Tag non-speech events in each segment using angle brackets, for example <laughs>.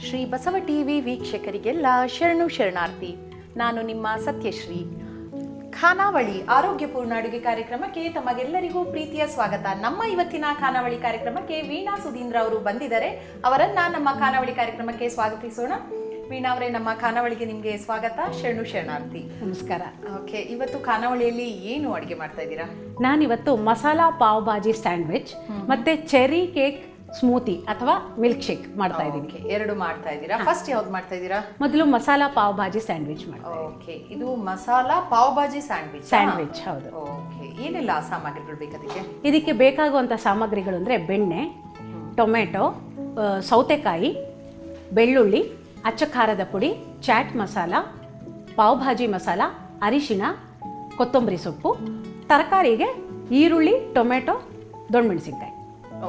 Shri Basava TV ವೀಕ್ಷಕರಿಗೆಲ್ಲ ಶರಣು ಶರಣಾರ್ಥಿ ನಾನು ನಿಮ್ಮ ಸತ್ಯಶ್ರೀ. ಖಾನಾವಳಿ ಆರೋಗ್ಯಪೂರ್ಣ ಅಡುಗೆ ಕಾರ್ಯಕ್ರಮಕ್ಕೆ ತಮಗೆಲ್ಲರಿಗೂ ಪ್ರೀತಿಯ ಸ್ವಾಗತ. ನಮ್ಮ ಇವತ್ತಿನ ಖಾನಾವಳಿ ಕಾರ್ಯಕ್ರಮಕ್ಕೆ ವೀಣಾ ಸುಧೀಂದ್ರ ಅವರು ಬಂದಿದ್ದಾರೆ. ಅವರನ್ನ ನಮ್ಮ ಖಾನಾವಳಿ ಕಾರ್ಯಕ್ರಮಕ್ಕೆ ಸ್ವಾಗತಿಸೋಣ. ವೀಣಾ ಅವರೇ ನಮ್ಮ ಖಾನಾವಳಿಗೆ ನಿಮಗೆ ಸ್ವಾಗತ. ಶರಣು ಶರಣಾರ್ಥಿ. ನಮಸ್ಕಾರ. ಓಕೆ ಇವತ್ತು ಖಾನಾವಳಿಯಲ್ಲಿ ಏನು ಅಡುಗೆ ಮಾಡ್ತಾ ಇದ್ದೀರಾ? ನಾನಿವತ್ತು ಮಸಾಲಾ ಪಾವ್ ಭಾಜಿ ಸ್ಯಾಂಡ್ವಿಚ್ ಮತ್ತೆ ಚೆರಿ ಕೇಕ್ ಸ್ಮೂತಿ ಅಥವಾ ಮಿಲ್ಕ್ ಶೇಕ್ ಮಾಡ್ತಾ ಇದ್ದೀನಿ. ಎರಡು ಮಾಡ್ತಾ ಇದ್ದೀರಾ? ಫಸ್ಟ್ ಯಾವ್ದು ಮಾಡ್ತಾ ಇದ್ದೀರಾ? ಮೊದಲು ಮಸಾಲಾ ಪಾವ್ ಭಾಜಿ ಸ್ಯಾಂಡ್ವಿಚ್ ಮಾಡ್ತಾ ಓಕೆ ಇದು ಮಸಾಲಾ ಪಾವ್ ಭಾಜಿ ಸ್ಯಾಂಡ್ವಿಚ್ ಸ್ಯಾಂಡ್ವಿಚ್ ಹೌದು. ಓಕೆ ಏನೆಲ್ಲ ಸಾಮಗ್ರಿಗಳು ಬೇಕು ಅದಕ್ಕೆ ಇದಕ್ಕೆ ಬೇಕಾಗುವಂಥ ಸಾಮಗ್ರಿಗಳು ಅಂದರೆ ಬೆಣ್ಣೆ ಟೊಮೆಟೊ ಆ, ಸೌತೆಕಾಯಿ ಬೆಳ್ಳುಳ್ಳಿ ಅಚ್ಚ ಖಾರದ ಪುಡಿ ಚಾಟ್ ಮಸಾಲ ಪಾವ್ ಭಾಜಿ ಮಸಾಲ ಅರಿಶಿನ ಕೊತ್ತಂಬರಿ ಸೊಪ್ಪು ತರಕಾರಿಗೆ ಈರುಳ್ಳಿ ಟೊಮೆಟೊ ದೊಣ್ಣಮೆಣಸಿನ್ಕಾಯಿ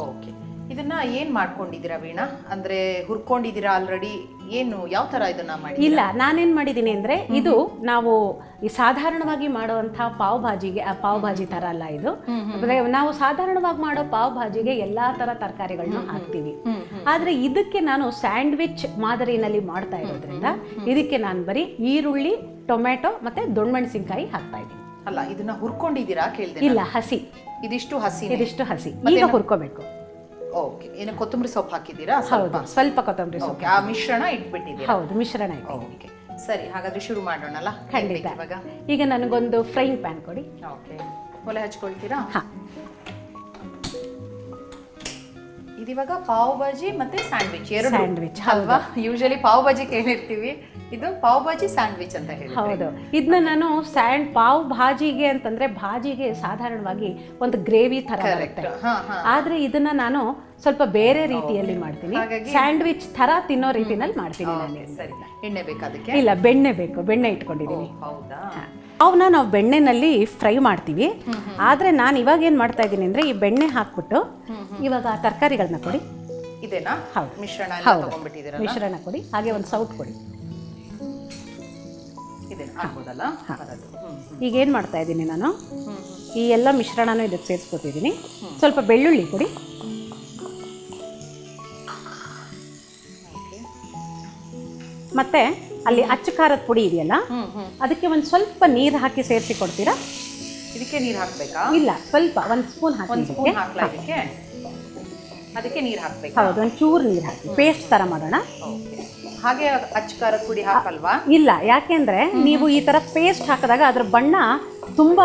ಓಕೆ. ಇದನ್ನ ಏನ್ ಮಾಡ್ಕೊಂಡಿದ್ದೀರಾ ವೀಣಾ? ಅಂದ್ರೆ ಹುರ್ಕೊಂಡಿದ್ದೀರಾ ಆಲ್ರೆಡಿ ಏನು ಯಾವ ತರ ಇದನ್ನ ಮಾಡಿ ಇಲ್ಲ ನಾನೇನ್ ಮಾಡಿದ್ದೀನಿ ಅಂದ್ರೆ ಇದು ನಾವು ಈ ಸಾಧಾರಣವಾಗಿ ಮಾಡುವಂತಹ ಪಾವ್ ಭಾಜಿಗೆ ಆ ಪಾವ್ ಭಾಜಿ ತರ ಅಲ್ಲ ಇದು. ನಾವು ಸಾಧಾರಣವಾಗಿ ಮಾಡೋ ಪಾವ್ ಭಾಜಿಗೆ ಎಲ್ಲಾ ತರ ತರಕಾರಿಗಳನ್ನ ಹಾಕ್ತೀವಿ. ಆದ್ರೆ ಇದಕ್ಕೆ ನಾನು ಸ್ಯಾಂಡ್ವಿಚ್ ಮಾದರಿನಲ್ಲಿ ಮಾಡ್ತಾ ಇರೋದ್ರಿಂದ ಇದಕ್ಕೆ ನಾನು ಬರೀ ಈರುಳ್ಳಿ ಟೊಮೆಟೊ ಮತ್ತೆ ದೊಣ್ಣಮೆಣಸಿನ್ಕಾಯಿ ಹಾಕ್ತಾ ಇದ್ದೀನಿ. ಅಲ್ಲ ಇದನ್ನ ಹುರ್ಕೊಂಡಿದ್ದೀರಾ ಕೇಳಿದೆ ಇಲ್ಲ ಹಸಿ. ಇದಿಷ್ಟು ಹಸಿ ಇದಿಷ್ಟು ಹಸಿ. ಈಗ ಹುರ್ಕೋಬೇಕು. ಓಕೆ ಏನು ಕೊತ್ತಂಬರಿ ಸೊಪ್ಪು ಹಾಕಿದ್ದೀರಾ? ಹೌದು ಸ್ವಲ್ಪ ಕೊತ್ತಂಬರಿ ಸೊಪ್ಪು ಓಕೆ ಆ ಮಿಶ್ರಣ ಇಟ್ಬಿಟ್ಟಿದ್ದೀರಾ? ಹೌದು ಮಿಶ್ರಣ ಇದೆ ಓಕೆ ಸರಿ ಹಾಗಾದ್ರೆ ಶುರು ಮಾಡೋಣಲ್ಲ? ಖಂಡಿತ. ಇವಾಗ? ಈಗ ನನಗೊಂದು ಫ್ರೈಯಿಂಗ್ ಪ್ಯಾನ್ ಕೊಡಿ. ಓಕೆ ಒಲೆ ಹಚ್ಕೊಳ್ತೀರಾ? ಹಾ. ಇದಿವಾಗ ಪಾವ್ ಬಾಜಿ ಮತ್ತೆ ಸ್ಯಾಂಡ್ವಿಚ್ ಎರಡು ಸ್ಯಾಂಡ್ವಿಚ್ ಅಲ್ವಾ? ಯೂಶಲಿ ಪಾವ್ ಬಾಜಿ ಕೇಳಿರ್ತೀವಿ. ಇದು ಪಾವ್ ಬಾಜಿ ಸ್ಯಾಂಡ್ವಿಚ್ ಅಂತ ಹೇಳಿ ಹೌದು. ಇದನ್ನ ನಾನು ಸ್ಯಾಂಡ್ ಪಾವ್ ಭಾಜಿಗೆ ಅಂತಂದ್ರೆ ಭಾಜಿಗೆ ಸಾಧಾರಣವಾಗಿ ಒಂದು ಗ್ರೇವಿ ತರ ಹಾ ಆದ್ರೆ ಇದನ್ನ ನಾನು ಸ್ವಲ್ಪ ಬೇರೆ ರೀತಿಯಲ್ಲಿ ಮಾಡ್ತೀನಿ. ಸ್ಯಾಂಡ್ವಿಚ್ ತರ ತಿನ್ನೋ ರೀತಿನಲ್ಲಿ ಮಾಡ್ತೀನಿ ನಾನು ಸರಿ. ಎಣ್ಣೆ ಬೇಕಾದಕ್ಕೆ ಇಲ್ಲ ಬೆಣ್ಣೆ ಬೇಕು. ಬೆಣ್ಣೆ ಇಟ್ಕೊಂಡಿದ್ದೀನಿ ಹೌದಾ? ಅವನ್ನ ನಾವು ಬೆಣ್ಣೆನಲ್ಲಿ ಫ್ರೈ ಮಾಡ್ತೀವಿ. ಆದ್ರೆ ನಾನು ಇವಾಗ ಏನು ಮಾಡ್ತಾ ಇದ್ದೀನಿ ಅಂದ್ರೆ ಈ ಬೆಣ್ಣೆ ಹಾಕ್ಬಿಟ್ಟು ಇವಾಗ ಆ ತರಕಾರಿಗಳನ್ನ ಕೊಡಿ. ಇದೇನಾ? ಹೌದು. ಮಿಶ್ರಣ ಹೌದು. ಮಿಶ್ರಣ ಕೊಡಿ. ಹಾಗೆ ಒಂದು ಸೌಟ್ ಕೊಡಿ. ಈಗ ಏನು ಮಾಡ್ತಾ ಇದ್ದೀನಿ ನಾನು? ಈ ಎಲ್ಲ ಮಿಶ್ರಣನೂ ಇದಕ್ಕೆ ಸೇರಿಸ್ಕೊತಿದ್ದೀನಿ. ಸ್ವಲ್ಪ ಬೆಳ್ಳುಳ್ಳಿ ಕೊಡಿ. ಮತ್ತೆ ಅಲ್ಲಿ ಅಚ್ಚು ಖಾರದ ಪುಡಿ ಇದೆಯಲ್ಲ? ಅದಕ್ಕೆ ಒಂದು ಸ್ವಲ್ಪ ನೀರು ಹಾಕಿ ಸೇರಿಸಿ ಕೊಡ್ತೀರಾ? ಇದಕ್ಕೆ ನೀರು ಹಾಕಬೇಕಾ? ಇಲ್ಲ ಸ್ವಲ್ಪ ಒಂದು ಸ್ಪೂನ್ ಹಾಕಿ ಒಂದು ಇದಕ್ಕೆ. ಸ್ಪೂನ್ ಹಾಕ್ಲಾ ಇದಕ್ಕೆ? ಅದಕ್ಕೆ ನೀರು ಹಾಕಬೇಕು? ಹೌದು ಒಂದು ಚೂರು ನೀರು ಹಾಕಿ ಪೇಸ್ಟ್ ಥರ ಮಾಡೋಣ. ಹಾಗೆ ಅಚ್ಚ ಖಾರದ ಪುಡಿ ಹಾಕಲ್ವಾ? ಇಲ್ಲ ಯಾಕೆಂದ್ರೆ ನೀವು ಈ ಥರ ಪೇಸ್ಟ್ ಹಾಕಿದಾಗ ಅದ್ರ ಬಣ್ಣ ತುಂಬ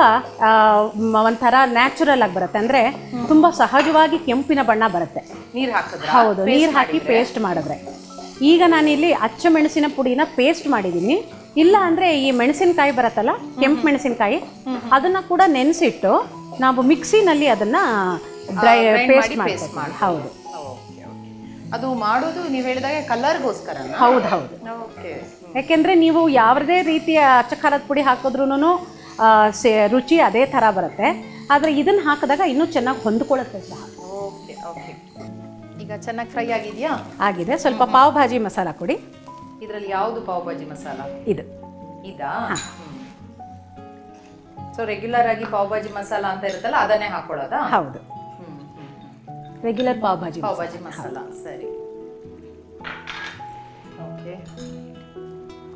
ಒಂಥರ ನ್ಯಾಚುರಲ್ ಆಗಿ ಬರುತ್ತೆ. ಅಂದ್ರೆ ತುಂಬ ಸಹಜವಾಗಿ ಕೆಂಪಿನ ಬಣ್ಣ ಬರುತ್ತೆ. ನೀರು ಹಾಕಿದ್ರೆ? ಹೌದು ನೀರು ಹಾಕಿ ಪೇಸ್ಟ್ ಮಾಡಿದ್ರೆ. ಈಗ ನಾನಿಲ್ಲಿ ಅಚ್ಚ ಮೆಣಸಿನ ಪುಡಿನ ಪೇಸ್ಟ್ ಮಾಡಿದ್ದೀನಿ. ಇಲ್ಲ ಅಂದರೆ ಈ ಮೆಣಸಿನಕಾಯಿ ಬರುತ್ತಲ್ಲ ಕೆಂಪು ಮೆಣಸಿನಕಾಯಿ ಅದನ್ನ ಕೂಡ ನೆನೆಸಿಟ್ಟು ನಾವು ಮಿಕ್ಸಿನಲ್ಲಿ ಅದನ್ನ ಡ್ರೈ ಪೇಸ್ಟ್ ಮಾಡಿ ಹೌದು. Okay okay. ಅದು ಮಾಡೋದು ನೀವು ಹೇಳಿದಾಗ ಕಲರ್ಗೋಸ್ಕರ ಹೌದು ಹೌದು. ಓಕೆ. ಯಾಕೆಂದ್ರೆ ನೀವು ಯಾವುದೇ ರೀತಿಯ ಅಚ್ಚ ಖಾರದ ಪುಡಿ ಹಾಕಿದ್ರೂ ರುಚಿ ಅದೇ ಥರ ಬರುತ್ತೆ. ಆದರೆ ಇದನ್ನು ಹಾಕಿದಾಗ ಇನ್ನೂ ಚೆನ್ನಾಗಿ ಹೊಂದ್ಕೊಳ್ಳುತ್ತೆ ಸಹ. Okay okay. ಈಗ ಚೆನ್ನಾಗಿ ಫ್ರೈ ಆಗಿದೆಯಾ? ಆಗಿದೆ. ಸ್ವಲ್ಪ ಪಾವ್ ಭಾಜಿ ಮಸಾಲ ಕೊಡಿ. ಇದರಲ್ಲಿ ಯಾವುದು ಪಾವ್ ಭಾಜಿ ಮಸಾಲ? ಇದು. ಇದಾ? ಸೊ ರೆಗ್ಯುಲರ್ ಆಗಿ ಪಾವ್ ಭಾಜಿ ಮಸಾಲ ಅಂತ ಇರುತ್ತಲ್ಲ ಅದನ್ನೇ ಹಾಕೊಳ್ಳೋದಾ? ಹೌದು. ರೆಗ್ಯುಲರ್ ಪಾವ್ ಭಾಜಿ ಪಾವ್ ಭಾಜಿ ಮಸಾಲ. ಸರಿ. ಓಕೆ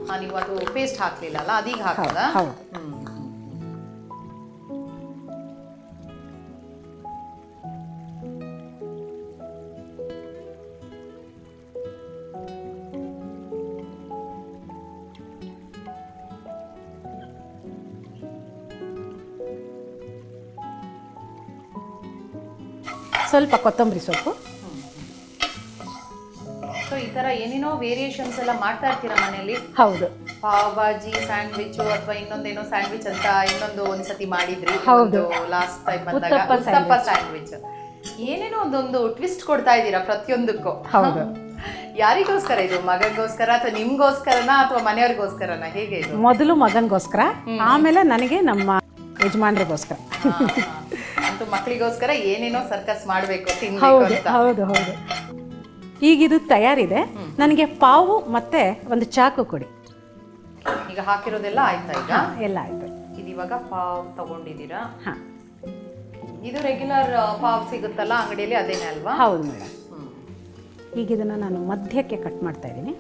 ಹಾ ನೀವು ಅದು ಪೇಸ್ಟ್ ಹಾಕಲಿಲ್ಲ ಅಲ್ಲ ಅದೀಗ ಹಾಕೋದಾ ಹೌದು. ಹ್ಮ್. ಸ್ವಲ್ಪ ಕೊತ್ತಂಬರಿ ಸೊಪ್ಪು. ಸೊ ಈ ತರ ಏನೇನೋ ವೇರಿಯೇಷನ್ಸ್ ಎಲ್ಲ ಮಾಡ್ತಾ ಇರ್ತೀರಾ ಮನೆಯಲ್ಲಿ? ಹೌದು. ಪಾವ್ ಬಾಜಿ ಸ್ಯಾಂಡ್ವಿಚ್ ಅಥವಾ ಇನ್ನೊಂದೇನೋ ಸ್ಯಾಂಡ್ವಿಚ್ ಅಂತ ಇನ್ನೊಂದು ಒಂದ್ಸತಿ ಮಾಡಿದ್ರಿ ಹೌದು. ಲಾಸ್ಟ್ ಟೈಮ್ ಬಂದಾಗ. ಉತ್ತಪ್ಪ ಉತ್ತಪ್ಪ ಸ್ಯಾಂಡ್ವಿಚ್ ಏನೇನೋ ಒಂದೊಂದು ಟ್ವಿಸ್ಟ್ ಕೊಡ್ತಾ ಇದ್ದೀರಾ ಪ್ರತಿಯೊಂದಕ್ಕೂ? ಹೌದು. <laughs> ಯಾರಿಗೋಸ್ಕರ ಇದು? ಮಗನಿಗೋಸ್ಕರ ಅಥವಾ ನಿಮ್ಗೋಸ್ಕರನಾ ಅಥವಾ ಮನೆಯವ್ರಿಗೋಸ್ಕರನಾ? ಹೇಗೆ ಇದು? ಮೊದಲು ಮಗನಿಗೋಸ್ಕರ ಆಮೇಲೆ ನನಗೆ ನಮ್ಮ ಯಜಮಾನ್ರಿಗೋಸ್ಕರ. ಅಂತೂ ಮಕ್ಕಳಿಗೋಸ್ಕರ ಏನೇನೋ ಸರ್ಕಸ್ ಮಾಡಬೇಕು ಹೌದು ಹೌದು ಹೌದು. ಈಗ ಇದು ತಯಾರಿದೆ ನನಗೆ ಪಾವು ಮತ್ತೆ ಒಂದು ಚಾಕು ಕೊಡಿ. ಈಗ ಹಾಕಿರೋದೆಲ್ಲ ಆಯ್ತಾ ಈಗ? ಎಲ್ಲ ಆಯ್ತು. ಇದು ಇವಾಗ ಪಾವ್ ತಗೊಂಡಿದ್ದೀರಾ? ಹಾಂ. ಇದು ರೆಗ್ಯುಲರ್ ಪಾವ್ ಸಿಗುತ್ತಲ್ಲ ಅಂಗಡಿಯಲ್ಲಿ ಅದೇನೇ ಅಲ್ವಾ? ಹೌದು ಮೇಡಮ್. ಈಗ ಇದನ್ನು ನಾನು ಮಧ್ಯಕ್ಕೆ ಕಟ್ ಮಾಡ್ತಾ ಇದ್ದೀನಿ.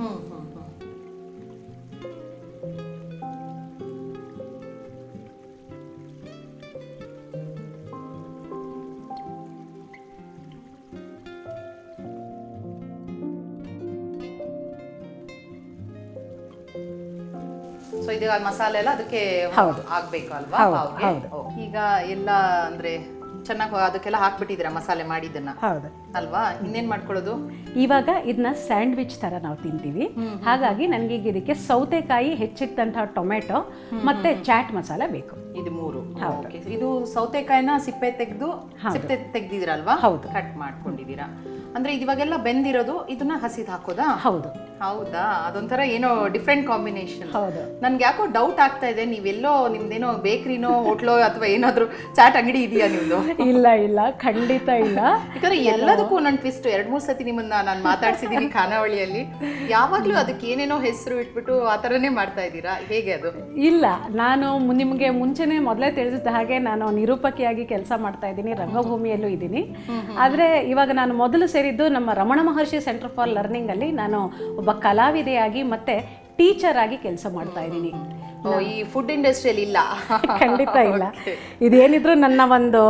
ಮಸಾಲೆ ಎಲ್ಲ ಅದಕ್ಕೆ. ಆಗ್ಬೇಕು ಅಲ್ವಾ. ಈಗ ಎಲ್ಲ ಅಂದ್ರೆ ಚೆನ್ನಾಗಿ ಅದಕ್ಕೆಲ್ಲ ಹಾಕ್ಬಿಟ್ಟಿದ್ದೀರಾ ಮಸಾಲೆ ಮಾಡಿದ್ದನ್ನ? ಹೌದು. ಅಲ್ವಾ? ಇನ್ನೇನ್ ಮಾಡ್ಕೊಳ್ಳೋದು? ಇವಾಗ ಇದನ್ನ ಸ್ಯಾಂಡ್ವಿಚ್ ತರ ನಾವು ತಿಂತೀವಿ. ಹಾಗಾಗಿ ನನಗೆ ಇದಕ್ಕೆ ಸೌತೆಕಾಯಿ ಹೆಚ್ಚಿಟ್ಟಂತಹ ಟೊಮೆಟೊ ಮತ್ತೆ ಚಾಟ್ ಮಸಾಲೆ ಬೇಕು. ಇದು ಮೂರು. ಇದು ಸೌತೆಕಾಯಿನ ಸಿಪ್ಪೆ ತೆಗೆದು ಸಿಪ್ಪೆ ತೆಗ್ದಿದ್ದೀರಲ್ವಾ? ಹೌದು. ಕಟ್ ಮಾಡ್ಕೊಂಡಿದ್ದೀರಾ. ಅಂದ್ರೆ ಇದು ಇವಾಗೆಲ್ಲ ಬೆಂದಿರೋದು ಇದನ್ನ ಹಸಿದ್ ಹಾಕೋದಾ? ಹೌದು. ಹೌದಾ? ಅದೊಂಥರ ಏನೋ ಡಿಫ್ರೆಂಟ್ ಕಾಂಬಿನೇಷನ್ ಹೌದು. ನನ್ಗೆ ಯಾಕೋ ಡೌಟ್ ಆಗ್ತಾ ಇದೆ ನೀವೆಲ್ಲೋ ನಿಮ್ದೇನೋ ಬೇಕ್ರಿನೋ ಹೋಟ್ಲೋ ಅಥವಾ ಏನಾದ್ರೂ ಚಾಟ್ ಅಂಗಡಿ ಇದೆಯಾ ನಿಮ್ದು? ಇಲ್ಲ ಇಲ್ಲ ಖಂಡಿತ ಇಲ್ಲ. ಯಾಕಂದ್ರೆ ಎಲ್ಲದಕ್ಕೂ ನನ್ನ ಟ್ವಿಸ್ಟ್ ಎರಡ್ ಮೂರ್ ಸತಿ ನಿಮ್ಮನ್ನ ನಾನು ಮಾತಾಡ್ಸಿದ್ದೀನಿ ಖಾನಾವಳಿಯಲ್ಲಿ. ಯಾವಾಗ್ಲೂ ಅದಕ್ಕೆ ಏನೇನೋ ಹೆಸರು ಇಟ್ಬಿಟ್ಟು ಆ ಥರನೇ ಮಾಡ್ತಾ ಇದ್ದೀರಾ? ಹೇಗೆ ಅದು? ಇಲ್ಲ ನಾನು ನಿಮಗೆ ಮುಂಚೆನೆ ಮೊದಲೇ ತಿಳಿಸಿದ ಹಾಗೆ ನಾನು ನಿರೂಪಕಿಯಾಗಿ ಕೆಲಸ ಮಾಡ್ತಾ ಇದ್ದೀನಿ ರಂಗಭೂಮಿಯಲ್ಲೂ ಇದ್ದೀನಿ. ಆದರೆ ಇವಾಗ ನಾನು ಮೊದಲು ಸೇರಿದ್ದು ನಮ್ಮ Ramana Maharshi centre for learning ಅಲ್ಲಿ ನಾನು ಒಬ್ಬ ಕಲಾವಿದೆಯಾಗಿ ಮತ್ತೆ ಟೀಚರ್ ಆಗಿ ಕೆಲಸ ಮಾಡ್ತಾ ಇದ್ದೀನಿ. ಈ ಫುಡ್ ಇಂಡಸ್ಟ್ರಿಯಲ್ಲಿ ಇಲ್ಲ. ಖಂಡಿತ ಇಲ್ಲ. ಇದೇನಿದ್ರು ನನ್ನ ಒಂದು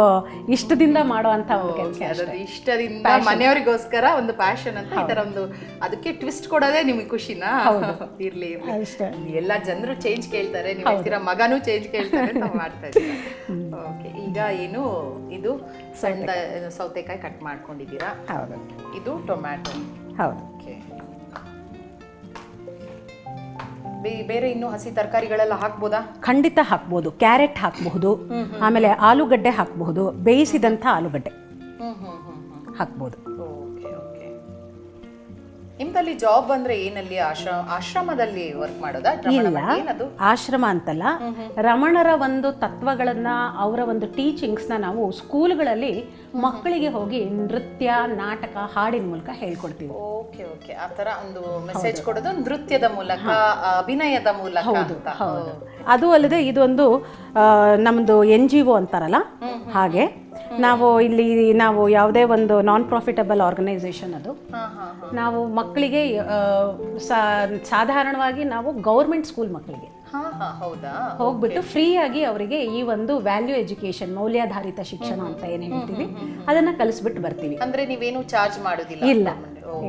ಇಷ್ಟದಿಂದ ಮಾಡುವಂತ ಒಂದು ಕೆಲಸ ಇಷ್ಟದಿಂದ ಮನೆಯವರಿಗೋಸ್ಕರ ಒಂದು ಪ್ಯಾಷನ್ ಅಂತ ಈ ತರ ಒಂದು ಅದಕ್ಕೆ ಟ್ವಿಸ್ಟ್ ಕೊಡೋದೇ ನಿಮಗೆ ಖುಷಿನಾ? ಇರ್ಲಿ ಎಲ್ಲ ಜನರು ಚೇಂಜ್ ಕೇಳ್ತಾರೆ ನೀವು ಹೇಳ್ತೀರಾ ಮಗನೂ ಚೇಂಜ್ ಕೇಳ್ತಾರೆ ಅಂತ ಮಾಡ್ತಾ ಇದ್ದೀರಾ ಓಕೆ ಈಗ ಏನು ಇದು ಸಣ್ಣ ಸೌತೆಕಾಯಿ. ಕಟ್ ಮಾಡ್ಕೊಂಡಿದ್ದೀರಾ? ಹೌದು. ಇದು ಟೊಮ್ಯಾಟೊ ಹೌದು. ಓಕೆ ಬೇರೆ ಇನ್ನು ಹಸಿ ತರಕಾರಿಗಳೆಲ್ಲ ಹಾಕ್ಬೋದಾ? ಖಂಡಿತ ಹಾಕ್ಬೋದು. ಕ್ಯಾರೆಟ್ ಹಾಕಬಹುದು. ಆಮೇಲೆ ಆಲೂಗಡ್ಡೆ ಹಾಕಬಹುದು. ಬೇಯಿಸಿದಂಥ ಆಲೂಗಡ್ಡೆ ಹಾಕ್ಬೋದು. ನಿಮ್ದಲ್ಲಿ ಜಾಬ್ ಅಂದ್ರೆ ಏನಲ್ಲಿ? ಆಶ್ರಮ ಆಶ್ರಮದಲ್ಲಿ ವರ್ಕ್ ಮಾಡೋದಾ? ಇಲ್ಲ? ಏನದು? ಆಶ್ರಮ ಅಂತಲ್ಲ. ರಮಣರ ಒಂದು ತತ್ವಗಳನ್ನ ಅವರ ಒಂದು ಟೀಚಿಂಗ್ಸ್ನ ನಾವು ಸ್ಕೂಲ್ಗಳಲ್ಲಿ ಮಕ್ಕಳಿಗೆ ಹೋಗಿ ನೃತ್ಯ ನಾಟಕ ಹಾಡಿನ ಮೂಲಕ ಹೇಳ್ಕೊಡ್ತೀವಿ. Okay okay. ಆ ತರ ಒಂದು ಮೆಸೇಜ್ ಕೊಡೋದು ನೃತ್ಯದ ಮೂಲಕ ಅಭಿನಯದ ಮೂಲಕ ಹೌದು ಅದು ಅಲ್ಲದೆ ಇದೊಂದು ನಮ್ದು ಎನ್ ಜಿ ಒ ಅಂತಾರಲ್ಲ ಹಾಗೆ. ನಾವು ಇಲ್ಲಿ ನಾವು ಯಾವುದೇ ಒಂದು ನಾನ್ ಪ್ರಾಫಿಟಬಲ್ ಆರ್ಗನೈಸೇಷನ್ ಅದು ನಾವು ಮಕ್ಕಳಿಗೆ ಸಾಧಾರಣವಾಗಿ ನಾವು ಗೌರ್ಮೆಂಟ್ ಸ್ಕೂಲ್ ಮಕ್ಕಳಿಗೆ. ಹೋಗ್ಬಿಟ್ಟು ಫ್ರೀಯಾಗಿ ಆಗಿ ಅವರಿಗೆ ಈ ಒಂದು ವ್ಯಾಲ್ಯೂ ಎಜುಕೇಶನ್ ಮೌಲ್ಯಾಧಾರಿತ ಶಿಕ್ಷಣ ಅಂತ ಏನು ಹೇಳ್ತೀವಿ ಅದನ್ನ ಕಲಿಸ್ಬಿಟ್ಟು ಬರ್ತೀವಿ. ಅಂದ್ರೆ ನೀವೇನು ಚಾರ್ಜ್ ಮಾಡೋದಿಲ್ಲ ಇಲ್ಲ,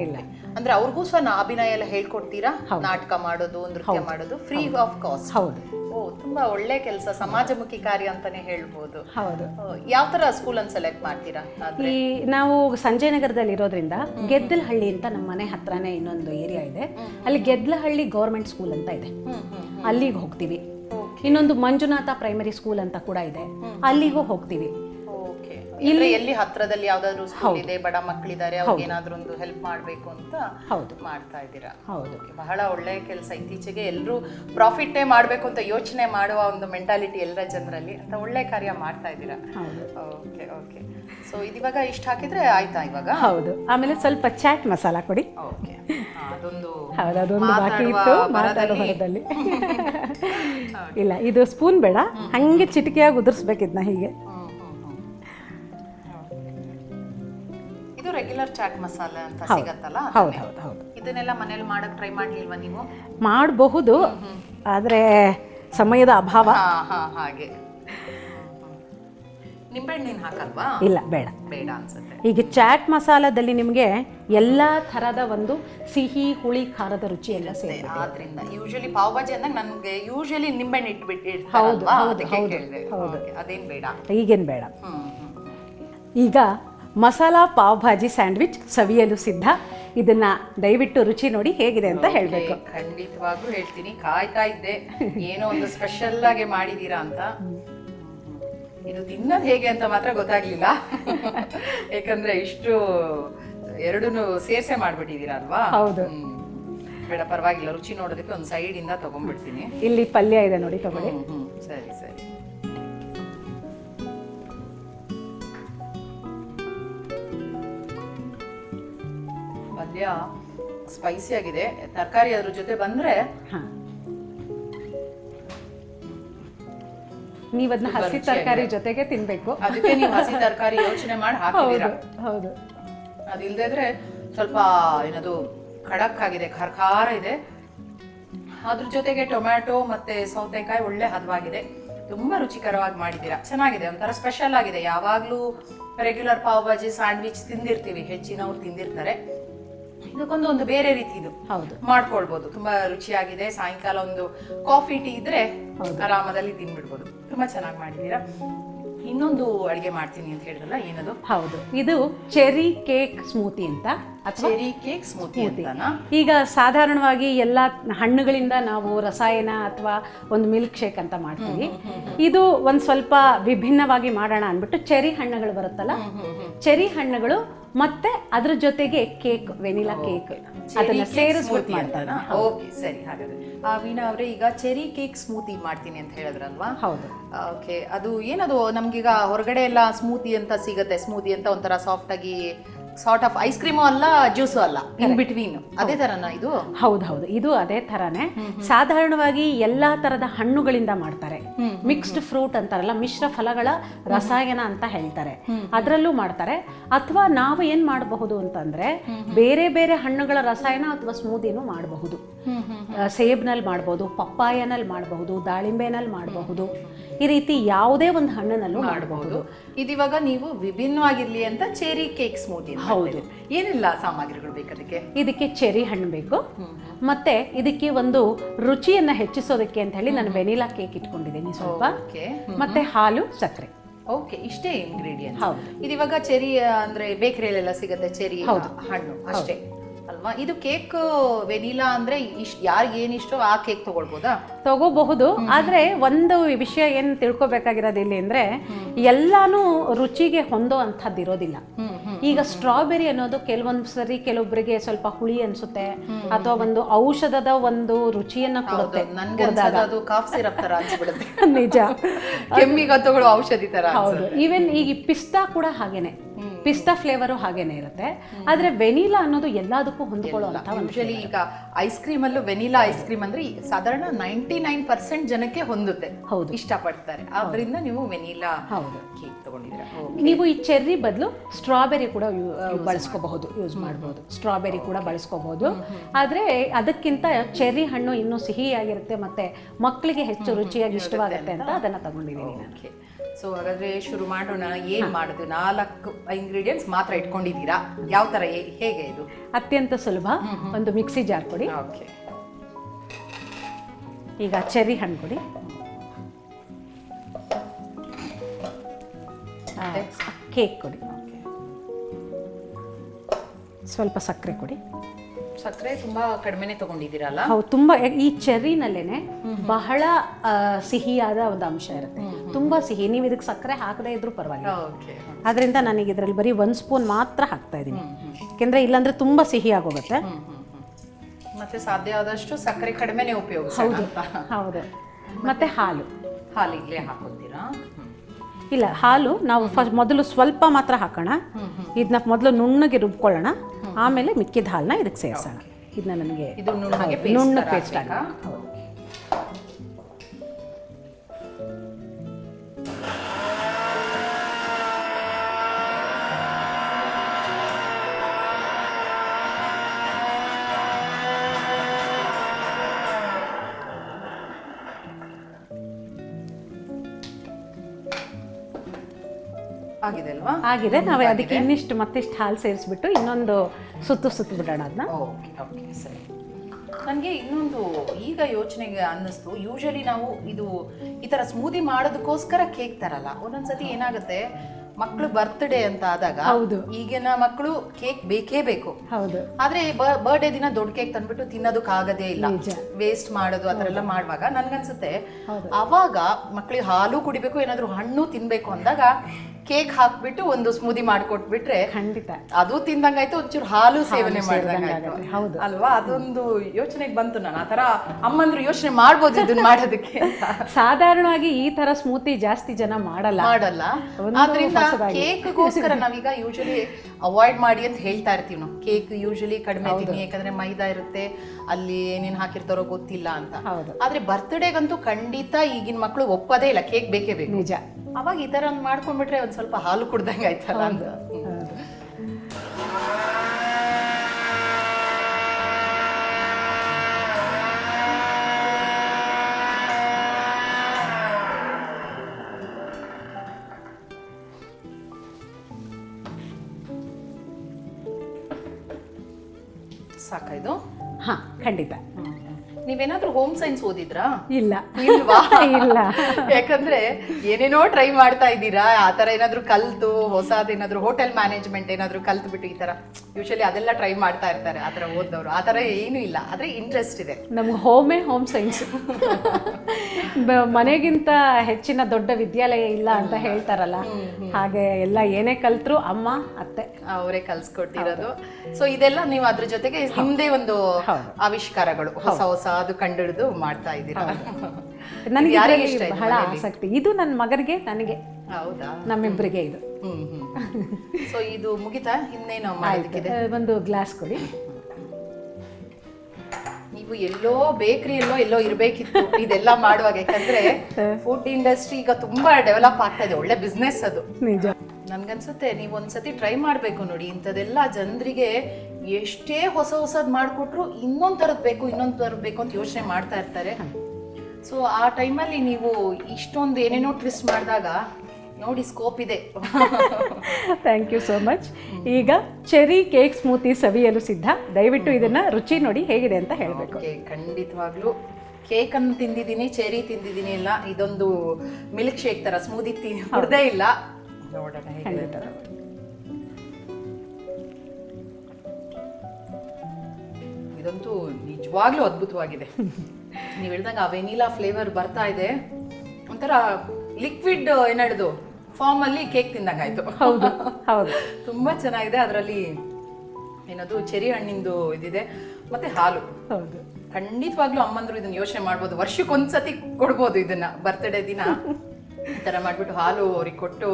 ಇಲ್ಲ. ಅಂದ್ರೆ ಅವ್ರಿಗೂ ಸಹ ನಾ- ಅಭಿನಯ ಎಲ್ಲ ಹೇಳ್ಕೊಡ್ತೀರಾ? ನಾಟಕ ಮಾಡೋದು ನೃತ್ಯ ಮಾಡೋದು ಫ್ರೀ ಆಫ್ ಕಾಸ್ಟ್ ಹೌದು. ಓ ತುಂಬಾ ಒಳ್ಳೆ ಕೆಲಸ ಸಮಾಜಮುಖಿ ಕಾರ್ಯ ಅಂತಾನೆ ಹೇಳ್ಬೋದು. ಹೌದು. ಯಾವ ತರ ಸ್ಕೂಲ್ ಅನ್ನು ಸೆಲೆಕ್ಟ್ ಮಾಡ್ತೀರಾ? ಈ ನಾವು ಸಂಜಯ್ ನಗರದಲ್ಲಿ ಇರೋದ್ರಿಂದ ಗೆದ್ದಲಹಳ್ಳಿ ಅಂತ ನಮ್ಮ ಮನೆ ಹತ್ರನೇ ಇನ್ನೊಂದು ಏರಿಯಾ ಇದೆ. ಅಲ್ಲಿ ಗೆದ್ದಲಹಳ್ಳಿ ಗೌರ್ಮೆಂಟ್ ಸ್ಕೂಲ್ ಅಂತ ಇದೆ. ಅಲ್ಲಿಗೆ ಹೋಗ್ತೀವಿ. ಇನ್ನೊಂದು ಮಂಜುನಾಥ ಪ್ರೈಮರಿ ಸ್ಕೂಲ್ ಅಂತ ಕೂಡ ಇದೆ. ಅಲ್ಲಿಗೂ ಹೋಗ್ತೀವಿ. ಇಲ್ಲಿ ಎಲ್ಲಿ ಹತ್ರದಲ್ಲಿ ಯಾವ್ದಾದ್ರು ಸ್ಕೂಲ್ ಇದೆ ಬಡ ಮಕ್ಕಳಿದ್ದಾರೆ ಅವ್ರಿಗೆ ಏನಾದ್ರೂ ಒಂದು ಹೆಲ್ಪ್ ಮಾಡ್ಬೇಕು ಅಂತ ಹೌದು. ಮಾಡ್ತಾ ಇದ್ದೀರಾ? ಹೌದು. ಬಹಳ ಒಳ್ಳೆ ಕೆಲಸ. ಇತ್ತೀಚೆಗೆ ಎಲ್ಲರೂ ಪ್ರಾಫಿಟ್ಟೇ ಮಾಡಬೇಕು ಅಂತ ಯೋಚನೆ ಮಾಡುವ ಒಂದು ಮೆಂಟಾಲಿಟಿ ಎಲ್ಲ ಜನರಲ್ಲಿ ಅಂತ ಒಳ್ಳೆ ಕಾರ್ಯ ಮಾಡ್ತಾ ಇದ್ದೀರಾ? ಹೌದು. ಓಕೆ ಓಕೆ ಸೊ ಇದಿವಾಗ ಇಷ್ಟ ಹಾಕಿದ್ರೆ ಆಯ್ತಾ ಇವಾಗ? ಹೌದು. ಆಮೇಲೆ ಸ್ವಲ್ಪ ಚಾಟ್ ಮಸಾಲಾ ಕೊಡಿ. ಓಕೆ ಅದೊಂದು ಹೌದು ಅದೊಂದು ಬಾಕಿ ಇತ್ತು ಮಾತಾಡೋ ಹೊರದಲ್ಲಿ <laughs> ಇಲ್ಲ ಇದು ಸ್ಪೂನ್ ಬೇಡ. ಹಂಗೆ ಚಿಟಿಕೆಯಾಗಿ ಉದುರಿಸ್ಬೇಕಿದ್ನ ಹೀಗೆ. ರೆಗ್ಯುಲರ್ ಚಾಟ್ ಮಸಾಲೆ ಅಂತ ಸಿಗತ್ತಲ್ಲ ಹೌದು ಹೌದು ಹೌದು. ಇದನ್ನೆಲ್ಲ ಮನೇಲಿ ಮಾಡಕ್ಕೆ ಟ್ರೈ ಮಾಡ್ಲಿಲ್ವಾ ನೀವು? ಮಾಡಬಹುದು ಆದರೆ ಸಮಯದ ಅಭಾವ. ಹಾಗೆ. ನಿಂಬೆಹಣ್ಣಿನ ಹಾಕಲ್ವಾ? ಇಲ್ಲ ಬೇಡ. ಬೇಡ ಅನ್ಸುತ್ತೆ. ಈಗ ಚಾಟ್ ಮಸಾಲದಲ್ಲಿ ನಿಮಗೆ ಎಲ್ಲ ಥರದ ಒಂದು ಸಿಹಿ ಹುಳಿ ಖಾರದ ರುಚಿ ಎಲ್ಲ ಸೇರಿ ಆದ್ರಿಂದ. ಯೂಶಲಿ ಪಾವ್ ಭಾಜಿ ಅಂದಾಗ ನನಗೆ ಯೂಶಲಿ ನಿಂಬೆಹಣ್ಣು ಇಟ್ಬಿಟ್ಟು ಹೌದು, ಹೌದು, ಹೌದು, ಅದೇನ್ ಬೇಡ? ಈಗೇನು ಬೇಡ. ಈಗ ಮಸಾಲಾ ಪಾವ್ ಭಾಜಿ ಸ್ಯಾಂಡ್ವಿಚ್ ಸವಿಯಲು ಸಿದ್ಧ. ಇದನ್ನ ದಯವಿಟ್ಟು ರುಚಿ ನೋಡಿ ಹೇಗಿದೆ ಅಂತ ಹೇಳಬೇಕು. ಖಂಡಿತವಾಗ್ಲೂ ಹೇಳ್ತೀನಿ. ಕಾಯ್ತಾ ಇದ್ದೆ. ಏನೋ ಒಂದು ಸ್ಪೆಷಲ್ ಆಗಿ ಮಾಡಿದೀರಾ ಅಂತ. ಇದು ತಿನ್ನೋದು ಹೇಗೆ ಅಂತ ಮಾತ್ರ ಗೊತ್ತಾಗ್ಲಿಲ್ಲ. ಯಾಕಂದ್ರೆ ಇಷ್ಟು ಎರಡೂ ಸೇರ್ಸೆ ಮಾಡ್ಬಿಟ್ಟಿದೀರಾ ಅಲ್ವಾ? ಹೌದು. ಬೇಡ ಪರವಾಗಿಲ್ಲ. ರುಚಿ ನೋಡೋದಕ್ಕೆ ಒಂದು ಸೈಡ್ ಇಂದ ತಗೊಂಡ್ಬಿಡ್ತೀನಿ. ಇಲ್ಲಿ ಪಲ್ಯ ಇದೆ ನೋಡಿ ತಗೊಳ್ಳಿ. ಸರಿ ಸರಿ. ಪಲ್ಯ ಸ್ಪೈಸಿ ಆಗಿದೆ. ತರಕಾರಿ ಅದ್ರ ಜೊತೆ ಬಂದ್ರೆ ಹಾ. ನೀವು ಅದನ್ನ ಹಸಿ ತರಕಾರಿ ಜೊತೆಗೆ ತಿನ್ಬೇಕು. ಅದಕ್ಕೆ ನೀವು ಹಸಿ ತರಕಾರಿ ಯೋಚನೆ ಮಾಡಿ ಹಾಕಿದ್ದೀರಾ? ಹೌದು ಅದಿಲ್ದೇ ಇದ್ರೆ ಸ್ವಲ್ಪ ಏನದು ಖಡಕ್ ಆಗಿದೆ ಖಾರ ಖಾರ ಇದೆ. ಅದ್ರ ಜೊತೆಗೆ ಟೊಮ್ಯಾಟೊ ಮತ್ತೆ ಸೌತೆಕಾಯಿ ಒಳ್ಳೆ ಹದವಾಗಿದೆ. ತುಂಬಾ ರುಚಿಕರವಾಗಿ ಮಾಡಿದ್ದೀರಾ. ಚೆನ್ನಾಗಿದೆ ಒಂಥರ ಸ್ಪೆಷಲ್ ಆಗಿದೆ. ಯಾವಾಗ್ಲೂ ರೆಗ್ಯುಲರ್ ಪಾವ್ ಭಾಜಿ ಸ್ಯಾಂಡ್ವಿಚ್ ತಿಂದಿರ್ತೀವಿ. ಹೆಚ್ಚಿನವ್ರು ತಿಂದಿರ್ತಾರೆ. ಇದಕ್ಕೊಂದು ಒಂದು ಬೇರೆ ರೀತಿ ಇದು. ಹೌದು. ಮಾಡ್ಕೊಳ್ಬಹುದು ತುಂಬಾ ರುಚಿಯಾಗಿದೆ. ಸಾಯಂಕಾಲ ಒಂದು ಕಾಫಿ ಟೀ ಇದ್ರೆ ಆರಾಮದಲ್ಲಿ ತಿನ್ಬಿಡ್ಬೋದು. ತುಂಬಾ ಚೆನ್ನಾಗಿ ಮಾಡಿದೀರಾ ಇನ್ನೊಂದು ಅಡಿಗೆ ಮಾಡ್ತೀನಿ ಅಂತ ಹೇಳಿದ್ರಲ್ಲ ಏನದು? ಹೌದು. ಇದು ಚೆರಿ ಕೇಕ್ ಸ್ಮೂತಿ ಅಂತ ಚೆರಿ ಕೇಕ್ ಸ್ಮೂತಿ ಈಗ ಸಾಧಾರಣವಾಗಿ ಎಲ್ಲ ಹಣ್ಣುಗಳಿಂದ ನಾವು ರಸಾಯನ ಅಥವಾ ಒಂದು ಮಿಲ್ಕ್ ಶೇಕ್ ಅಂತ ಮಾಡ್ತೀವಿ. ಇದು ಒಂದು ಸ್ವಲ್ಪ ವಿಭಿನ್ನವಾಗಿ ಮಾಡೋಣ ಅಂದ್ಬಿಟ್ಟು ಚೆರಿ ಹಣ್ಣುಗಳು ಬರುತ್ತಲ್ಲ ಚೆರಿ ಹಣ್ಣುಗಳು ಮತ್ತೆ ಅದ್ರ ಜೊತೆಗೆ ಕೇಕ್ ವೆನಿಲಾ ಕೇಕ್ ಅದನ್ನ ಸೇರಿಸ್ಬಿಟ್ಟು ಮಾಡ್ತಾರೆ. ಓಕೆ ಸರಿ ಹಾಗಾದ್ರೆ. ಆ, ವೀಣಾ ಅವರೇ ಈಗ ಚೆರಿ ಕೇಕ್ ಸ್ಮೂತಿ ಮಾಡ್ತೀನಿ ಅಂತ ಹೇಳಿದ್ರಲ್ವಾ? ಹೌದು. ಓಕೆ ಅದು ಏನದು ನಮ್ಗೀಗ ಹೊರಗಡೆ ಎಲ್ಲ ಸ್ಮೂತಿ ಅಂತ ಸಿಗತ್ತೆ ಸ್ಮೂತಿ ಅಂತ ಒಂಥರ ಸಾಫ್ಟ್ ಆಗಿ ಸಾರ್ಟ್ ಆಫ್ ಐಸ್ ಕ್ರೀಮು ಅಲ್ಲ ಜ್ಯೂಸು ಅಲ್ಲ. ಇನ್ ಬಿಟ್ವೀನ್ ಅದೇ ತರನ ಇದು? ಹೌದು ಹೌದು. ಇದು ಅದೇ ತರನೇ. ಸಾಧಾರಣವಾಗಿ ಎಲ್ಲಾ ತರದ ಹಣ್ಣುಗಳಿಂದ ಮಾಡ್ತಾರೆ. ಮಿಕ್ಸ್ಡ್ ಫ್ರೂಟ್ ಅಂತಾರಲ್ಲ ಮಿಶ್ರ ಫಲಗಳ ರಸಾಯನ ಅಂತ ಹೇಳ್ತಾರೆ. ಅದರಲ್ಲೂ ಮಾಡ್ತಾರೆ. ಅಥವಾ ನಾವು ಏನ್ ಮಾಡಬಹುದು ಅಂತಂದ್ರೆ ಬೇರೆ ಬೇರೆ ಹಣ್ಣುಗಳ ರಸಾಯನ ಅಥವಾ ಸ್ಮೂದಿನೂ ಮಾಡಬಹುದು. ಸೇಬ್ನಲ್ಲಿ ಮಾಡಬಹುದು ಪಪ್ಪಾಯನಲ್ಲಿ ಮಾಡಬಹುದು. ದಾಳಿಂಬೆನಲ್ಲಿ ಮಾಡಬಹುದು ಈ ರೀತಿ ಯಾವುದೇ ಒಂದು ಹಣ್ಣಿನಲ್ಲೂ ಮಾಡಬಹುದು ಇದಿವಾಗ ನೀವು ವಿಭಿನ್ನವಾಗಿರ್ಲಿ ಅಂತ ಚೆರಿ ಕೇಕ್ ಸ್ಮೂತಿ ಹೌದು. ಏನೆಲ್ಲ ಸಾಮಗ್ರಿಗಳು ಬೇಕದಕ್ಕೆ ಇದಕ್ಕೆ ಚೆರಿ ಹಣ್ಣು ಬೇಕು. ಮತ್ತೆ ಇದಕ್ಕೆ ಒಂದು ರುಚಿಯನ್ನ ಹೆಚ್ಚಿಸೋದಕ್ಕೆ ಅಂತ ಹೇಳಿ ನಾನು ವೆನಿಲಾ ಕೇಕ್ ಇಟ್ಕೊಂಡಿದ್ದೀನಿ ಸ್ವಲ್ಪ. ಮತ್ತೆ ಹಾಲು ಸಕ್ಕರೆ. ಓಕೆ. ಇಷ್ಟೇ ಇಂಗ್ರೀಡಿಯಂಟ್ ಹೌದು. ಇದಿವಾಗ ಚೆರಿ ಅಂದ್ರೆ ಬೇಕರಿಯಲ್ಲೆಲ್ಲ ಸಿಗುತ್ತೆ ಚೆರಿ ಹೌದು. ಹಣ್ಣು ಅಷ್ಟೇ. ಅಲ್ವಾ? ಇದು ಕೇಕ್ ವೆನಿಲಾ ಅಂದ್ರೆ ಇಷ್ಟ ಯಾರಿಗೆ ಏನಿಷ್ಟೋ ಆ ಕೇಕ್ ತಗೊಳ್ಬೋದಾ? ತಗೋಬಹುದು. ಆದ್ರೆ ಒಂದು ವಿಷಯ ಏನ್ ತಿಳ್ಕೊಬೇಕಾಗಿರೋದು ಇಲ್ಲಿ ಅಂದ್ರೆ ಎಲ್ಲಾನು ರುಚಿಗೆ ಹೊಂದೋ ಅಂಥದ್ದು ಇರೋದಿಲ್ಲ ಈಗ ಸ್ಟ್ರಾಬೆರಿ ಅನ್ನೋದು ಕೆಲವೊಂದು ಸರಿ ಕೆಲವೊಬ್ಬರಿಗೆ ಸ್ವಲ್ಪ ಹುಳಿ ಅನ್ಸುತ್ತೆ ಅಥವಾ ಒಂದು ಔಷಧದ ಒಂದು ರುಚಿಯನ್ನ ಕೊಡುತ್ತೆ. <laughs> ನಿಜ. ಕೆಮ್ಮಿಗೆ ಔಷಧಿ ತರ ಹೌದು. ಈವನ್ ಈಗ ಈ ಪಿಸ್ತಾ ಕೂಡ ಹಾಗೇನೆ. ಪಿಸ್ತಾ ಫ್ಲೇವರು ಹಾಗೇನೆ ಇರುತ್ತೆ. ಆದ್ರೆ ವೆನಿಲಾ ಅನ್ನೋದು ಎಲ್ಲದಕ್ಕೂ ಹೊಂದ್ಕೊಳ್ಳೋ ಅಂತ ಯೂಶಲಿ ಈಗ ಐಸ್ ಕ್ರೀಮ್ ಅಲ್ಲೂ ವೆನಿಲಾ ಐಸ್ ಕ್ರೀಮ್ ಅಂದ್ರೆ ಸಾಧಾರಣ ನೈಂಟಿ ನೈನ್ ಪರ್ಸೆಂಟ್ ಜನಕ್ಕೆ ಹೊಂದುತ್ತೆ. ಹೌದು. ಇಷ್ಟಪಡ್ತಾರೆ. ಆದ್ರಿಂದ ನೀವು ವೆನಿಲಾ ಹೌದು. ಕೇಕ್ ತಗೊಂಡಿದ್ದೀರಾ. ನೀವು ಈ ಚೆರ್ರಿ ಬದಲು ಸ್ಟ್ರಾಬೆರಿ ಕೂಡ ಬಳಸ್ಕೋಬಹುದು ಯೂಸ್ ಮಾಡಬಹುದು ಸ್ಟ್ರಾಬೆರಿ ಕೂಡ ಬಳಸ್ಕೋಬಹುದು. ಆದ್ರೆ ಅದಕ್ಕಿಂತ ಚೆರ್ರಿ ಹಣ್ಣು ಇನ್ನೂ ಸಿಹಿಯಾಗಿರುತ್ತೆ ಮತ್ತೆ ಮಕ್ಕಳಿಗೆ ಹೆಚ್ಚು ರುಚಿಯಾಗಿ ಇಷ್ಟವಾಗುತ್ತೆ ಅಂತ ಅದನ್ನ ತಗೊಂಡಿದ್ದೀನಿ ನಾನು. ಓಕೆ ಸೊ ಹಾಗಾದ್ರೆ ಶುರು ಮಾಡೋಣ. ಏನ್ ಮಾಡುದು? ನಾಲ್ಕು ಇಂಗ್ರೀಡಿಯೆಂಟ್ಸ್ ಮಾತ್ರ ಇಟ್ಕೊಂಡಿದ್ದೀರಾ? ಯಾವ ತರ ಹೇಗೆ ಇದು? ಅತ್ಯಂತ ಸುಲಭ. ಒಂದು ಮಿಕ್ಸಿ ಜಾರ್ ಕೊಡಿ. ಓಕೆ. ಈಗ ಚೆರ್ರಿ ಹಣ್ಣು ಕೊಡಿ. ಕೇಕ್ ಕೊಡಿ. ಸ್ವಲ್ಪ ಸಕ್ಕರೆ ಕೊಡಿ. ಸಕ್ಕರೆ ತುಂಬಾ ಕಡಿಮೆನೆ ತಗೊಂಡಿದ್ದೀರಲ್ಲ? ಹೌದು ತುಂಬಾ ಈ ಚೆರ್ರಿನಲ್ಲೇನೆ ಬಹಳ ಸಿಹಿಯಾದ ಒಂದು ಅಂಶ ಇರುತ್ತೆ. ತುಂಬಾ ಸಿಹಿ. ನೀವು ಇದಕ್ಕೆ ಸಕ್ಕರೆ ಹಾಕದೇ ಇದ್ರೂ ಪರವಾಗಿಲ್ಲ. ಅದರಿಂದ ನನಗೆ ಇದರಲ್ಲಿ ಬರೀ ಒಂದು ಸ್ಪೂನ್ ಮಾತ್ರ ಹಾಕ್ತಾ ಇದ್ದೀನಿ. ಯಾಕೆಂದ್ರೆ ಇಲ್ಲಾಂದ್ರೆ ತುಂಬಾ ಸಿಹಿ ಆಗೋಗುತ್ತೆ. ಮತ್ತೆ ಸಾಧ್ಯ ಆದಷ್ಟು ಸಕ್ಕರೆ ಕಡಿಮೆನೇ ಉಪಯೋಗ ಹೌದು. ಹೌದು. ಮತ್ತೆ ಹಾಲು. ಹಾಕೋತೀರಾ ಇಲ್ಲ ಹಾಲು ನಾವು ಫಸ್ಟ್ ಮೊದಲು ಸ್ವಲ್ಪ ಮಾತ್ರ ಹಾಕೋಣ. ಇದನ್ನ ಮೊದಲು ನುಣ್ಣಗೆ ರುಬ್ಕೊಳ್ಳೋಣ. ಆಮೇಲೆ ಮಿಕ್ಕಿದ ಹಾಲನ್ನ ಇದಕ್ಕೆ ಸೇರಿಸೋಣ. ಇದನ್ನ ನನಗೆ ಇದು ನುಣ್ಣಗೆ ಹೌದು, ಪೇಸ್ಟ್ ಆಗ ಆಗ್ಬೇಕಾ? ಆಗಿದೆ ಅಲ್ವಾ? ಆಗಿದೆ. ನಾವು ಅದಕ್ಕೆ ಇನ್ನಿಷ್ಟು ಮತ್ತಿಷ್ಟು ಹಾಲು ಸೇರಿಸ್ಬಿಟ್ಟು ಇನ್ನೊಂದು ಸುತ್ತು ಸುತ್ತು ಬಿಡೋಣ ಅದನ್ನ. ಓಕೆ ಓಕೆ ಸರಿ. ನನಗೆ ಇನ್ನೊಂದು ಈಗ ಯೋಚನೆಗೆ ಅನ್ನಿಸ್ತು. ಯೂಶಲಿ ನಾವು ಇದು ಈ ಥರ ಸ್ಮೂದಿ ಮಾಡೋದಕ್ಕೋಸ್ಕರ ಕೇಕ್ ತರಲ್ಲ. ಒಂದೊಂದ್ಸತಿ ಏನಾಗುತ್ತೆ? ಮಕ್ಕಳು ಬರ್ತ್ಡೇ ಅಂತ ಆದಾಗ ಹೌದು. ಈಗಿನ ಮಕ್ಕಳು ಕೇಕ್ ಬೇಕೇ ಬೇಕು. ಹೌದು. ಆದ್ರೆ ಬರ್ಡೇ ದಿನ ದೊಡ್ಡ ಕೇಕ್ ತಂದ್ಬಿಟ್ಟು ತಿನ್ನೋದಕ್ಕಾಗದೇ ಇಲ್ಲ. ವೇಸ್ಟ್ ಮಾಡೋದು ಆ ಥರ ಎಲ್ಲ ಮಾಡುವಾಗ ನನ್ಗನ್ಸುತ್ತೆ. ಅವಾಗ ಮಕ್ಕಳಿಗೆ ಹಾಲು ಕುಡಿಬೇಕು ಏನಾದ್ರು ಹಣ್ಣು ತಿನ್ಬೇಕು ಅಂದಾಗ ಕೇಕ್ ಹಾಕ್ಬಿಟ್ಟು ಒಂದು ಸ್ಮೂದಿ ಮಾಡ್ಕೊಟ್ಬಿಟ್ರೆ ಖಂಡಿತ. ಅದು ತಿಂದಂಗಾಯ್ತು ಒಂಚೂರು ಹಾಲು ಸೇವನೆ ಮಾಡ್ದಂಗಾಯ್ತು. ಹೌದು. ಅಲ್ವಾ? ಅದೊಂದು ಯೋಚನೆಗೆ ಬಂತು ನಾನು. ಆತರ ಅಮ್ಮಂದ್ರು ಯೋಚನೆ ಮಾಡ್ಬೋದು ಇದನ್ನ ಮಾಡೋದಕ್ಕೆ. <laughs> ಸಾಧಾರಣವಾಗಿ ಈ ತರ ಸ್ಮೂತಿ ಜಾಸ್ತಿ ಜನ ಮಾಡಲ್ಲ. ಮಾಡಲ್ಲ. ಆದ್ರಿಂದ. ಕೇಕ್ಗೋಸ್ಕರ ನಾವೀಗ ಯೂಶಲಿ ಅವಾಯ್ಡ್ ಮಾಡಿ ಅಂತ ಹೇಳ್ತಾ ಇರ್ತೀವಿ ನಾವು. ಕೇಕ್ ಯೂಶಲಿ ಕಡಿಮೆ ತಿನ್ನಿ ಯಾಕಂದ್ರೆ ಮೈದಾ ಇರುತ್ತೆ ಅಲ್ಲಿ ಏನೇನ್ ಹಾಕಿರ್ತಾರೋ ಗೊತ್ತಿಲ್ಲ ಅಂತ. ಹೌದು. ಆದ್ರೆ ಬರ್ತ್ಡೇಗಂತೂ ಖಂಡಿತ ಈಗಿನ ಮಕ್ಕಳು ಒಪ್ಪದೇ ಇಲ್ಲ. ಕೇಕ್ ಬೇಕೇ ಬೇಕು. ನಿಜ. ಅವಾಗ ಈ ಥರ ಒಂದು ಮಾಡ್ಕೊಂಡ್ಬಿಟ್ರೆ ಒಂದು ಸ್ವಲ್ಪ ಹಾಲು ಕುಡ್ದಂಗೆ ಆಯ್ತಲ್ಲ? ಅಂತ ಸಾಕಾ ಇದು? ಹಾಂ ಖಂಡಿತ. ನೀವೇನಾದ್ರೂ ಹೋಮ್ ಸೈನ್ಸ್ ಓದಿದ್ರಾ? ಇಲ್ಲ. ಇಲ್ವಾ? ಇಲ್ಲ. ಯಾಕಂದ್ರೆ ಏನೇನೋ ಟ್ರೈ ಮಾಡ್ತಾ ಇದ್ದೀರಾ ಆ ತರ ಏನಾದ್ರು ಕಲ್ತು ಹೊಸದೇನಾದ್ರು ಹೋಟೆಲ್ ಮ್ಯಾನೇಜ್ಮೆಂಟ್ ಏನಾದ್ರು ಕಲ್ತು ಬಿಟ್ಟು ಈ ತರ ಯೂಶಲಿ ಅದೆಲ್ಲ ಟ್ರೈ ಮಾಡ್ತಾ ಇರ್ತಾರೆ ಆ ತರ ಓದ್ದವ್ರು. ಆ ತರ ಏನು ಇಲ್ಲ ಆದ್ರೆ ಇಂಟ್ರೆಸ್ಟ್ ಇದೆ. ನಮ್ಗೆ ಹೋಮೇ ಹೋಮ್ ಸೈನ್ಸ್ ಮನೆಗಿಂತ ಹೆಚ್ಚಿನ ದೊಡ್ಡ ವಿದ್ಯಾಲಯ ಇಲ್ಲ ಅಂತ ಹೇಳ್ತಾರಲ್ಲ. ಹಾಗೆ ಎಲ್ಲ ಏನೇ ಕಲ್ತ್ರು ಅಮ್ಮ ಅತ್ತೆ ಅವರೇ ಕಲ್ಸ್ಕೊಟ್ಟಿರೋದು. ಸೊ ಇದೆಲ್ಲ ನೀವು ಅದ್ರ ಜೊತೆಗೆ ನಿಮ್ದೇ ಒಂದು ಆವಿಷ್ಕಾರಗಳು ಹೊಸ ಹೊಸ ಅದು ಕಂಡಿಡಿದು ಮಾಡ್ತಾ ಇದ್ದೀರಾ? ನನಗೆ ಯಾರಿಗೆ ಇಷ್ಟ ಬಹಳ? ಆಸಕ್ತಿ. ಇದು ನನ್ನ ಮಗನಿಗೆ ನನಗೆ. ಹೌದಾ? ನಮ್ಮಿಬ್ಬರಿಗೆ ಇದು. ಹ್ಮ್ ಹ್ಮ್. ಸೊ ಇದು ಮುಗಿತಾ? ಇನ್ನೇನು ಮಾಡೋದಕ್ಕಿದೆ ಆ, ಒಂದು ಗ್ಲಾಸ್ ಕೊಡಿ. ನೀವು ಎಲ್ಲೋ ಬೇಕರಿ ಎಲ್ಲೋ ಎಲ್ಲೋ ಇರ್ಬೇಕಿತ್ತು. ಇದೆಲ್ಲ ಮಾಡುವಾಗ. ಯಾಕಂದ್ರೆ ಫುಡ್ ಇಂಡಸ್ಟ್ರಿ ಈಗ ತುಂಬಾ ಡೆವಲಪ್ ಆಗ್ತಾ ಇದೆ. ಒಳ್ಳೆ ಬಿಸ್ನೆಸ್ ಅದು. ನಿಜ. ನನ್ಗನ್ಸುತ್ತೆ ನೀವು ಒಂದ್ಸತಿ ಟ್ರೈ ಮಾಡ್ಬೇಕು ನೋಡಿ. ಇಂಥದೆಲ್ಲ ಜನರಿಗೆ ಎಷ್ಟೇ ಹೊಸ ಹೊಸದ್ ಮಾಡ್ಕೊಟ್ರು ಇನ್ನೊಂದ್ ಥರದ್ ಬೇಕು ಇನ್ನೊಂದು ಥರದ್ ಬೇಕು ಅಂತ ಯೋಚನೆ ಮಾಡ್ತಾ ಇರ್ತಾರೆ. ಸೊ ಆ ಟೈಮಲ್ಲಿ ನೀವು ಇಷ್ಟೊಂದು ಏನೇನೋ ಟ್ವಿಸ್ಟ್ ಮಾಡಿದಾಗ ನೋಡಿ ಸ್ಕೋಪ್ ಇದೆ. ಥ್ಯಾಂಕ್ ಯು ಸೋ ಮಚ್ ಈಗ ಚೆರಿ ಕೇಕ್ ಸ್ಮೂತಿ ಸವಿಯಲು ಸಿದ್ಧ. ದಯವಿಟ್ಟು ಇದನ್ನ ರುಚಿ ನೋಡಿ ಹೇಗಿದೆ ಅಂತ ಹೇಳಬೇಕು. ಖಂಡಿತವಾಗ್ಲೂ. ಕೇಕ್ ಅನ್ನು ತಿಂದಿದ್ದೀನಿ ಚೆರಿ ತಿಂದಿದ್ದೀನಿ ಇಲ್ಲ ಇದೊಂದು ಮಿಲ್ಕ್ ಶೇಕ್ ತರ ಸ್ಮೂದಿ ತಿ ಕುಡ್ದೇ ಇಲ್ಲ. ನೋಡೋಣ ಹೇಗೆ ಅಂತ. ಇದಂತೂ ನಿಜವಾಗ್ಲೂ ಅದ್ಭುತವಾಗಿದೆ. <laughs> ನೀವು ಹೇಳಿದಾಗ ಆ ವೆನಿಲಾ ಫ್ಲೇವರ್ ಬರ್ತಾ ಇದೆ. ಒಂಥರ ಲಿಕ್ವಿಡ್ ಏನದು ಫಾರ್ಮ್ ಅಲ್ಲಿ ಕೇಕ್ ತಿಂದಂಗಾಯ್ತು. ಹೌದು ಹೌದು. <laughs> ತುಂಬಾ ಚೆನ್ನಾಗಿದೆ. ಅದರಲ್ಲಿ ಏನದು ಚೆರಿ ಹಣ್ಣಿಂದು ಇದಿದೆ ಮತ್ತೆ ಹಾಲು. ಹೌದು. ಖಂಡಿತವಾಗ್ಲೂ ಅಮ್ಮಂದ್ರು ಇದನ್ನ ಯೋಚನೆ ಮಾಡ್ಬೋದು. ವರ್ಷಕ್ಕೊಂದ್ಸತಿ ಕೊಡ್ಬೋದು ಇದನ್ನ ಬರ್ತ್ಡೇ ದಿನ. <laughs> ಈ ಥರ ಮಾಡಿಬಿಟ್ಟು ಹಾಲು ಅವ್ರಿಗೆ ಕೊಟ್ಟು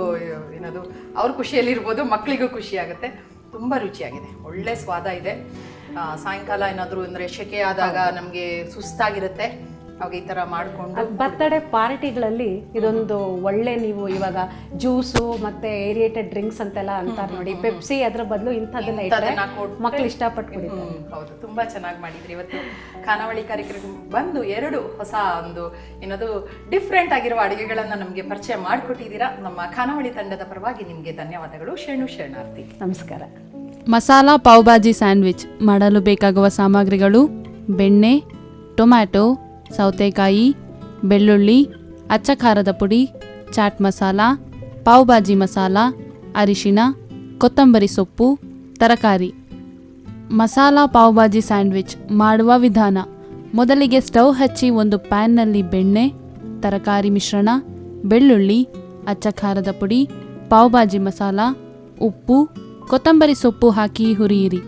ಏನದು ಅವ್ರ ಖುಷಿಯಲ್ಲಿರ್ಬೋದು ಮಕ್ಕಳಿಗೂ ಖುಷಿಯಾಗುತ್ತೆ ತುಂಬ ತುಂಬಾ ರುಚಿಯಾಗಿದೆ. ಒಳ್ಳೆ ಸ್ವಾದ ಇದೆ. ಸಾಯಂಕಾಲ ಏನಾದರೂ ಅಂದರೆ ಶೆಕೆ ಆದಾಗ ನಮಗೆ ಸುಸ್ತಾಗಿರುತ್ತೆ. ಈ ತರ ಮಾಡ್ಕೊಂಡು ಬರ್ತಡೇ ಪಾರ್ಟಿಗಳಲ್ಲಿ ಇದೊಂದು ಒಳ್ಳೆ ನೀವು ಇವಾಗ ಜ್ಯೂಸು ಮತ್ತೆ ಏರಿಯೇಟೆಡ್ ಡ್ರಿಂಕ್ಸ್ ಅಂತೆಲ್ಲ ಅಂತಾರೆ ನೋಡಿ. ಪೆಪ್ಸಿ ಅದ್ರ ಬದಲು ಇಂಥದ್ದೆಲ್ಲ ಇಟ್ಟರೆ ಮಕ್ಕಳು ಇಷ್ಟಪಟ್ಟು ಹೌದು. ತುಂಬಾ ಚೆನ್ನಾಗಿ ಮಾಡಿದ್ರಿ. ಇವತ್ತು ಖಾನಾವಳಿ ಕಾರ್ಯಕ್ರಮ ಬಂದು ಎರಡು ಹೊಸ ಒಂದು ಏನದು ಡಿಫ್ರೆಂಟ್ ಆಗಿರುವ ಅಡುಗೆಗಳನ್ನ ನಮಗೆ ಪರಿಚಯ ಮಾಡಿಕೊಟ್ಟಿದ್ದೀರಾ. ನಮ್ಮ ಖಾನಾವಳಿ ತಂಡದ ಪರವಾಗಿ ನಿಮಗೆ ಧನ್ಯವಾದಗಳು. ಶೇಣು ಶರಣಾರ್ಥಿ. ನಮಸ್ಕಾರ. ಮಸಾಲಾ ಪಾವ್ಭಾಜಿ ಸ್ಯಾಂಡ್ವಿಚ್ ಮಾಡಲು ಬೇಕಾಗುವ ಸಾಮಗ್ರಿಗಳು ಬೆಣ್ಣೆ ಟೊಮ್ಯಾಟೊ ಸೌತೆಕಾಯಿ, ಬೆಳ್ಳುಳ್ಳಿ ಅಚ್ಚ ಖಾರದ ಪುಡಿ, ಚಾಟ್ ಮಸಾಲ, ಪಾವ್ಭಾಜಿ ಮಸಾಲ ಅರಿಶಿನ ಕೊತ್ತಂಬರಿ ಸೊಪ್ಪು, ತರಕಾರಿ. ಮಸಾಲಾ ಪಾವ್ಭಾಜಿ ಸ್ಯಾಂಡ್ವಿಚ್ ಮಾಡುವ ವಿಧಾನ. ಮೊದಲಿಗೆ ಸ್ಟವ್ ಹಚ್ಚಿ ಒಂದು ಪ್ಯಾನ್ನಲ್ಲಿ ಬೆಣ್ಣೆ, ತರಕಾರಿ ಮಿಶ್ರಣ, ಬೆಳ್ಳುಳ್ಳಿ ಅಚ್ಚ ಖಾರದ ಪುಡಿ, ಪಾವ್ಭಾಜಿ ಮಸಾಲ, ಉಪ್ಪು, ಕೊತ್ತಂಬರಿ ಸೊಪ್ಪು ಹಾಕಿ ಹುರಿಯಿರಿ.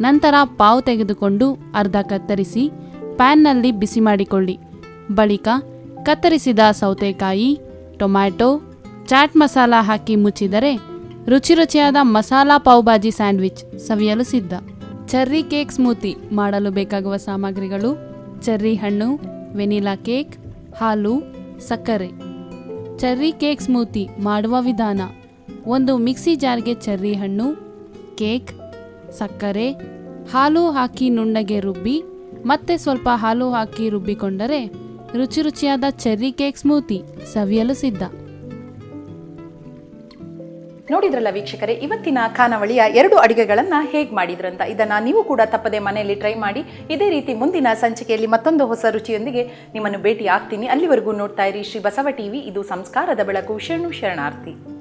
ನಂತರ ಪಾವ್ ತೆಗೆದುಕೊಂಡು ಅರ್ಧ ಕತ್ತರಿಸಿ ಪ್ಯಾನ್ನಲ್ಲಿ ಬಿಸಿ ಮಾಡಿಕೊಳ್ಳಿ. ಬಳಿಕ ಕತ್ತರಿಸಿದ ಸೌತೆಕಾಯಿ, ಟೊಮ್ಯಾಟೊ, ಚಾಟ್ ಮಸಾಲ ಹಾಕಿ ಮುಚ್ಚಿದರೆ ರುಚಿ ರುಚಿಯಾದ ಮಸಾಲಾ ಪಾವ್ಭಾಜಿ ಸ್ಯಾಂಡ್ವಿಚ್ ಸವಿಯಲು ಸಿದ್ಧ. ಚರ್ರಿ ಕೇಕ್ ಸ್ಮೂತಿ ಮಾಡಲು ಬೇಕಾಗುವ ಸಾಮಗ್ರಿಗಳು ಚೆರ್ರಿ ಹಣ್ಣು, ವೆನಿಲಾ ಕೇಕ್, ಹಾಲು, ಸಕ್ಕರೆ. ಚೆರ್ರಿ ಕೇಕ್ ಸ್ಮೂತಿ ಮಾಡುವ ವಿಧಾನ ಒಂದು ಮಿಕ್ಸಿ ಜಾರ್ಗೆ ಚೆರ್ರಿ ಹಣ್ಣು, ಕೇಕ್, ಸಕ್ಕರೆ, ಹಾಲು ಹಾಕಿ ನುಣ್ಣಗೆ ರುಬ್ಬಿ ಮತ್ತೆ ಸ್ವಲ್ಪ ಹಾಲು ಹಾಕಿ ರುಬ್ಬಿಕೊಂಡರೆ ರುಚಿ ರುಚಿಯಾದ ಚೆರ್ರಿ ಕೇಕ್ ಸ್ಮೂತಿ ಸವಿಯಲು ಸಿದ್ಧ. ನೋಡಿದ್ರಲ್ಲ ವೀಕ್ಷಕರೇ, ಇವತ್ತಿನ ಖಾನಾವಳಿಯ ಎರಡು ಅಡುಗೆಗಳನ್ನು ಹೇಗೆ ಮಾಡಿದ್ರಂತ? ಇದನ್ನು ನೀವು ಕೂಡ ತಪ್ಪದೆ ಮನೆಯಲ್ಲಿ ಟ್ರೈ ಮಾಡಿ, ಇದೇ ರೀತಿ ಮುಂದಿನ ಸಂಚಿಕೆಯಲ್ಲಿ ಮತ್ತೊಂದು ಹೊಸ ರುಚಿಯೊಂದಿಗೆ ನಿಮ್ಮನ್ನು ಭೇಟಿ ಆಗ್ತೀನಿ ಅಲ್ಲಿವರೆಗೂ ನೋಡ್ತಾ ಇರಿ ಶ್ರೀ ಬಸವ ಟಿವಿ, ಇದು ಸಂಸ್ಕಾರದ ಬೆಳಕು, ಶರಣು ಶರಣಾರ್ಥಿ.